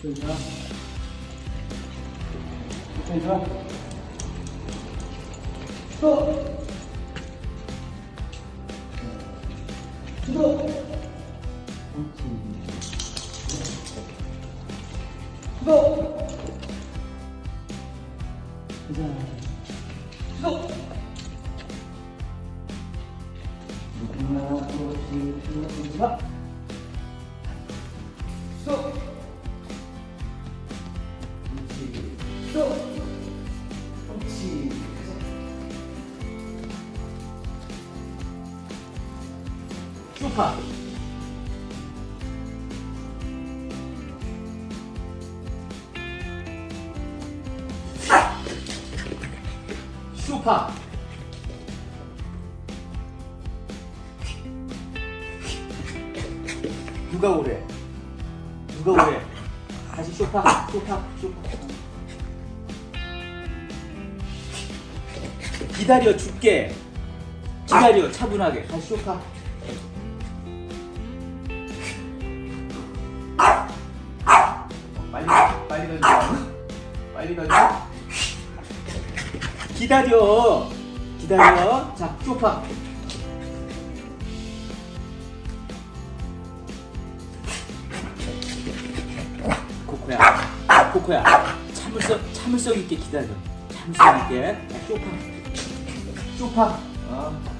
천천히 가. 천천히 가. 스톱! 스톱! 스톱! 자, 스톱! 하나, 둘, 셋, 넷, 다 스톱! 스톱! 그렇지. 쇼파. 쇼파. 누가 오래? 누가 오래? 다시 쇼파, 쇼파, 쇼파. 기다려 줄게. 기다려 차분하게. 다시 쇼파. 빨리 빨리 던져. 빨리 던져. 기다려. 기다려. 자, 쇼파. 코코야. 코코야. 참을성 참을성 있게 기다려. 참을성 있게. 자, 쇼파. 쇼파. 어.